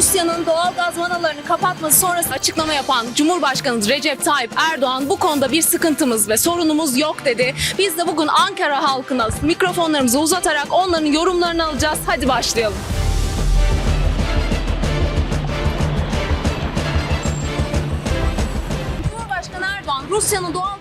Rusya'nın doğal gaz vanalarını kapatması sonrası açıklama yapan Cumhurbaşkanı Recep Tayyip Erdoğan bu konuda bir sıkıntımız ve sorunumuz yok dedi. Biz de bugün Ankara halkına mikrofonlarımızı uzatarak onların yorumlarını alacağız. Hadi başlayalım. Cumhurbaşkanı Erdoğan Rusya'nın doğal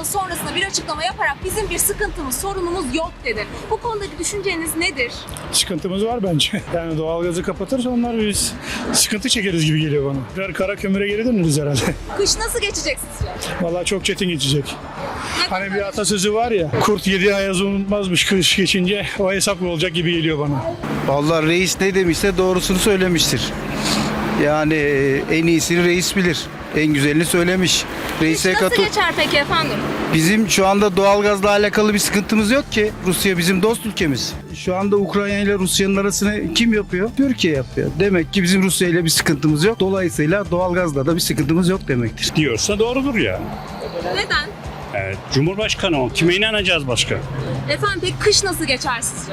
kapatması sonrasında bir açıklama yaparak bizim bir sıkıntımız, sorunumuz yok dedi. Bu konudaki düşünceniz nedir? sıkıntımız var bence. Yani doğalgazı kapatırsa onlar biz sıkıntı çekeriz gibi geliyor bana. Birer kara kömüre geri döneriz herhalde. Kış nasıl geçecek sizce? Vallahi çok çetin geçecek. Hani bir atasözü var ya, kurt yedi ayazı unutmazmış kış geçince o hesap olacak gibi geliyor bana. Vallahi reis ne demişse doğrusunu söylemiştir. Yani e, en iyisini reis bilir. En güzelini söylemiş. Reise nasıl katıl. geçer peki efendim? Bizim şu anda doğalgazla alakalı bir sıkıntımız yok ki. Rusya bizim dost ülkemiz. Şu anda Ukrayna ile Rusya'nın arasını kim yapıyor? Türkiye yapıyor. Demek ki bizim Rusya ile bir sıkıntımız yok. Dolayısıyla doğalgazla da bir sıkıntımız yok demektir. diyorsa doğrudur ya. Neden? Evet, Cumhurbaşkanı o. Kime inanacağız başka? Efendim peki kış nasıl geçer sizce?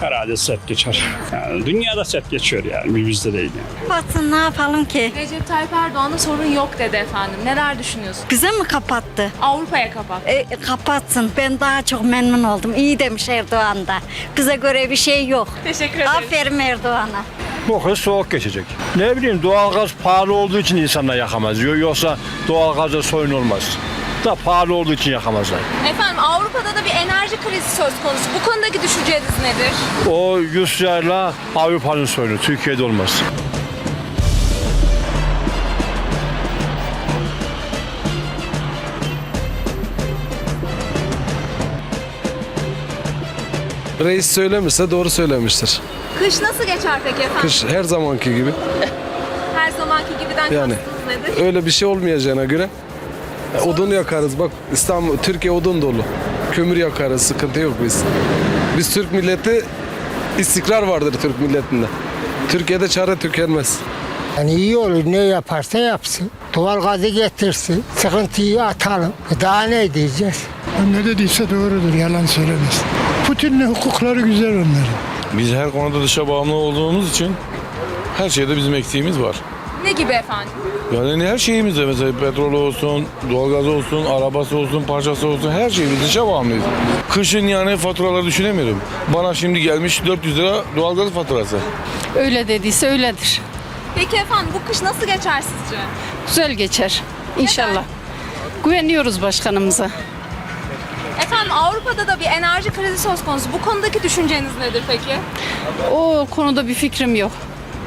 Herhalde sert geçer. Yani dünyada sert geçiyor yani. Bir bizde değil yani. Kapatsın ne yapalım ki? Recep Tayyip Erdoğan'da sorun yok dedi efendim. Neler düşünüyorsun? Bize mi kapattı? Avrupa'ya kapat. E, kapatsın. Ben daha çok memnun oldum. İyi demiş Erdoğan da. Bize göre bir şey yok. Teşekkür ederim. Aferin Erdoğan'a. Bu kış soğuk geçecek. Ne bileyim doğalgaz pahalı olduğu için insanlar yakamaz. Yo- Yoksa doğalgazda sorun olmaz. Da pahalı olduğu için yakamazlar. Efendim Avrupa'da da bir enerji krizi söz konusu. Bu konudaki düşünceniz nedir? O Rusya'yla Avrupa'nın sorunu. Türkiye'de olmaz. Reis söylemişse doğru söylemiştir. Kış nasıl geçer peki efendim? Kış her zamanki gibi. Her zamanki gibiden Yani. kastınız nedir? Öyle bir şey olmayacağına göre odun yakarız. Bak İstanbul, Türkiye odun dolu. Kömür yakarız, sıkıntı yok biz. Biz Türk milleti istikrar vardır Türk milletinde. Türkiye'de çare tükenmez. Yani iyi olur ne yaparsa yapsın. Doğal gazı getirsin. Sıkıntıyı atalım. E Daha ne diyeceğiz? Ne dediyse doğrudur, yalan söylemez. Putin'le hukukları güzel onların. Biz her konuda dışa bağımlı olduğumuz için her şeyde bizim eksiğimiz var. Ne gibi efendim? Yani her şeyimizde mesela petrol olsun, doğalgaz olsun, arabası olsun, parçası olsun her şeyimiz dışa bağımlıyız. Kışın yani faturaları düşünemiyorum. Bana şimdi gelmiş 400 lira doğalgaz faturası. Öyle dediyse öyledir. Peki efendim bu kış nasıl geçer sizce? Güzel geçer. İnşallah. Güveniyoruz başkanımıza. Efendim Avrupa'da da bir enerji krizi söz konusu. Bu konudaki düşünceniz nedir peki? O konuda bir fikrim yok.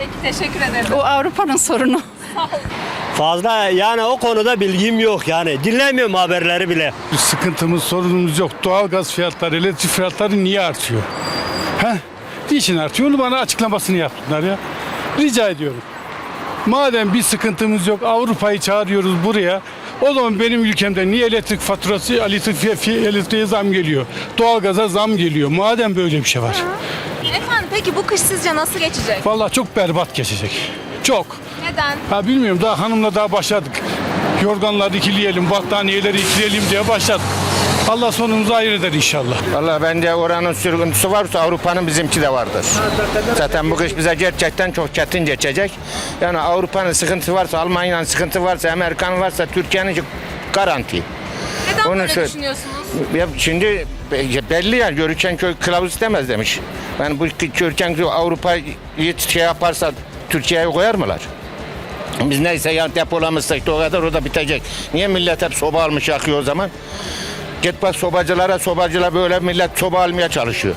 Peki teşekkür ederim. O Avrupa'nın sorunu. Fazla yani o konuda bilgim yok yani. Dinlemiyorum haberleri bile. Bir sıkıntımız, sorunumuz yok. Doğalgaz fiyatları, elektrik fiyatları niye artıyor? Heh, niçin artıyor? Onu bana açıklamasını yaptılar ya. Rica ediyorum. Madem bir sıkıntımız yok, Avrupa'yı çağırıyoruz buraya. O zaman benim ülkemde niye elektrik faturası, elektrik elektriğe zam geliyor? Doğalgaza zam geliyor. Madem böyle bir şey var. Peki bu kış sizce nasıl geçecek? Vallahi çok berbat geçecek. Çok. Neden? Ha bilmiyorum daha hanımla daha başladık. Yorganları ikileyelim, battaniyeleri ikileyelim diye başladık. Allah sonumuzu hayır eder inşallah. Valla bence oranın sürgüntüsü varsa Avrupa'nın bizimki de vardır. Zaten bu kış bize gerçekten çok çetin geçecek. Yani Avrupa'nın sıkıntı varsa, Almanya'nın sıkıntı varsa, Amerika'nın varsa Türkiye'nin garanti. Neden Onu böyle söyle- düşünüyorsunuz? Ya şimdi be- belli yani Görüken köy kılavuz istemez demiş. Yani bu Görüken köy Avrupa'yı şey yaparsa Türkiye'ye koyar mılar? Biz neyse ya depolamışsak o kadar o da bitecek. Niye millet hep soba almış yakıyor o zaman? Git bak sobacılara, sobacılar böyle millet soba almaya çalışıyor.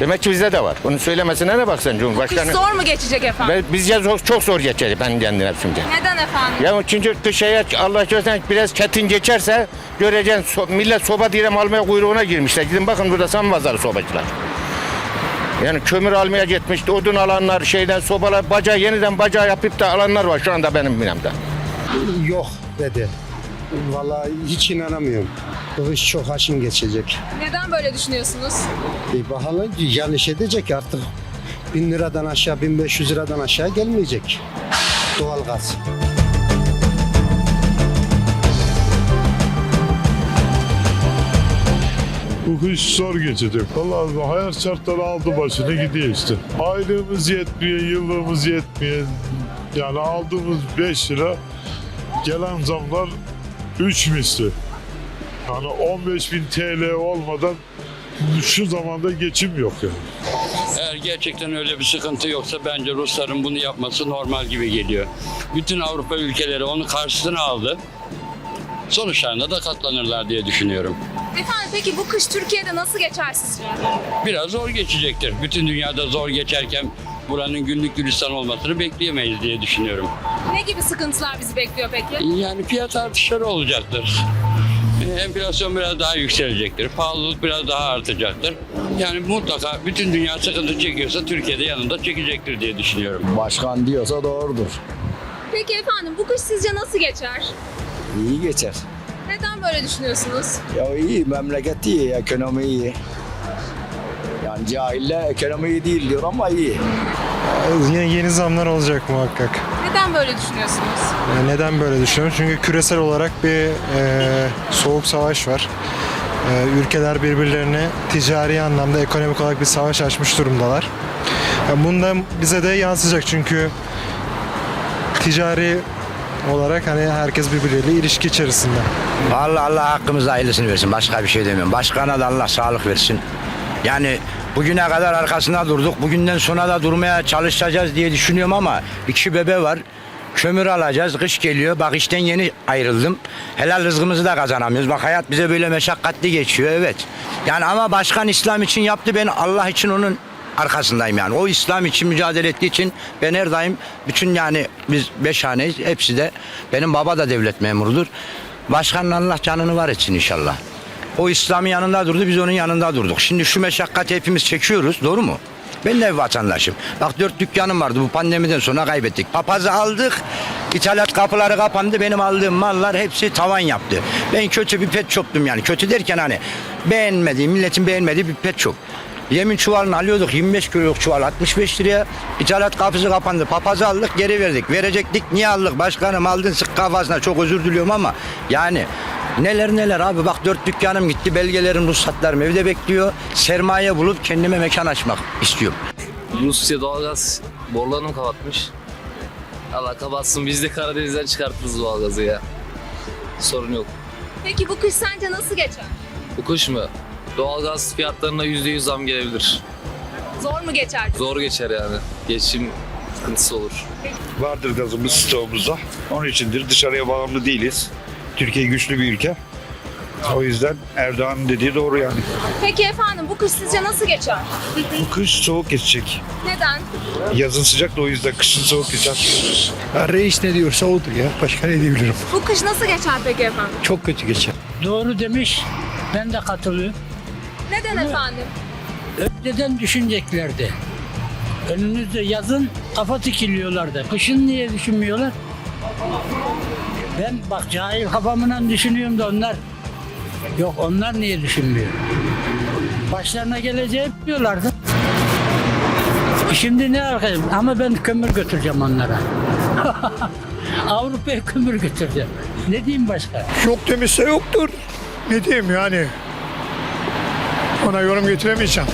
Demek ki bizde de var. Bunu söylemesine ne bak sen Kış Cumhurbaşkanı? zor mu geçecek efendim? Ben, bizce zor, çok zor geçecek ben kendine şimdi. Neden efendim? Ya çünkü kışaya Allah göstersen biraz çetin geçerse göreceksin so- millet soba direm almaya kuyruğuna girmişler. Gidin bakın burada sam pazarı sobacılar. Yani kömür almaya gitmiş, odun alanlar, şeyden sobalar, bacağı yeniden bacağı yapıp da alanlar var şu anda benim binemde. Yok dedi. Vallahi hiç inanamıyorum. Bu iş çok haşin geçecek. Neden böyle düşünüyorsunuz? Bir bakalım yanlış edecek artık. 1000 liradan aşağı 1500 liradan aşağı gelmeyecek. Doğalgaz. Bu kış zor geçecek. Vallahi hayat şartları aldı başını gidiyor işte. Aylığımız yetmiyor, yıllığımız yetmiyor. Yani aldığımız 5 lira gelen zamlar 3 misli. Yani 15 bin TL olmadan şu zamanda geçim yok yani. Eğer gerçekten öyle bir sıkıntı yoksa bence Rusların bunu yapması normal gibi geliyor. Bütün Avrupa ülkeleri onu karşısına aldı. Sonuçlarına da katlanırlar diye düşünüyorum. Efendim peki bu kış Türkiye'de nasıl geçer sizce? Biraz zor geçecektir. Bütün dünyada zor geçerken buranın günlük gülistan olmasını bekleyemeyiz diye düşünüyorum. Ne gibi sıkıntılar bizi bekliyor peki? Yani fiyat artışları olacaktır. Ee, Enflasyon biraz daha yükselecektir. Pahalılık biraz daha artacaktır. Yani mutlaka bütün dünya sıkıntı çekiyorsa Türkiye'de yanında çekecektir diye düşünüyorum. Başkan diyorsa doğrudur. Peki efendim bu kış sizce nasıl geçer? İyi geçer. Neden böyle düşünüyorsunuz? Ya iyi memleket iyi, ekonomi iyi. Yani cahille ekonomi iyi değil diyor ama iyi. Yeni, yeni zamlar olacak muhakkak. Neden böyle düşünüyorsunuz? Neden böyle düşünüyorum? Çünkü küresel olarak bir e, soğuk savaş var. E, ülkeler birbirlerine ticari anlamda ekonomik olarak bir savaş açmış durumdalar. E, bundan bize de yansıyacak çünkü ticari olarak hani herkes birbirleriyle ilişki içerisinde. Allah Allah hakkımızda hayırlısını versin. Başka bir şey demiyorum. Başkana da Allah sağlık versin. Yani bugüne kadar arkasında durduk. Bugünden sonra da durmaya çalışacağız diye düşünüyorum ama iki bebe var. Kömür alacağız. Kış geliyor. Bak işten yeni ayrıldım. Helal rızkımızı da kazanamıyoruz. Bak hayat bize böyle meşakkatli geçiyor. Evet. Yani ama başkan İslam için yaptı. Ben Allah için onun arkasındayım yani. O İslam için mücadele ettiği için ben her daim bütün yani biz beş haneyiz. Hepsi de benim baba da devlet memurudur. Başkanın Allah canını var etsin inşallah. O İslam'ın yanında durdu, biz onun yanında durduk. Şimdi şu meşakkati hepimiz çekiyoruz, doğru mu? Ben de vatandaşım. Bak dört dükkanım vardı bu pandemiden sonra kaybettik. Papazı aldık, ithalat kapıları kapandı. Benim aldığım mallar hepsi tavan yaptı. Ben kötü bir pet shop'tum yani. Kötü derken hani beğenmediğim, milletin beğenmediği bir pet shop. Yemin çuvalını alıyorduk 25 kiloluk çuval 65 liraya. İthalat kapısı kapandı. Papazı aldık geri verdik. Verecektik niye aldık? Başkanım aldın sık kafasına çok özür diliyorum ama yani neler neler abi bak dört dükkanım gitti belgelerim ruhsatlarım evde bekliyor. Sermaye bulup kendime mekan açmak istiyorum. Rusya doğalgaz borularını mı kapatmış? Allah kapatsın biz de Karadeniz'den çıkartırız doğalgazı ya. Sorun yok. Peki bu kış sence nasıl geçer? Bu kış mı? Doğalgaz fiyatlarına %100 zam gelebilir. Zor mu geçer? Zor geçer yani. Geçim sıkıntısı olur. Vardır gazımız stoğumuzda. Onun içindir dışarıya bağımlı değiliz. Türkiye güçlü bir ülke. O yüzden Erdoğan'ın dediği doğru yani. Peki efendim bu kış sizce nasıl geçer? Bu kış soğuk geçecek. Neden? Yazın sıcak da o yüzden kışın soğuk geçer. reis ne diyorsa odur ya. Başka ne diyebilirim? Bu kış nasıl geçer peki efendim? Çok kötü geçer. Doğru demiş. Ben de katılıyorum. Neden efendim? Önceden düşüneceklerdi. Önünüzde yazın kafa tikiliyorlardı. Kışın niye düşünmüyorlar? Ben bak cahil kafamla düşünüyorum da onlar yok onlar niye düşünmüyor? Başlarına geleceği biliyorlardı. Şimdi ne arkadaşım? Ama ben kömür götüreceğim onlara. Avrupa'ya kömür götüreceğim. Ne diyeyim başka? Yok demişse yoktur. Ne diyeyim yani? Ona yorum getiremeyeceğim.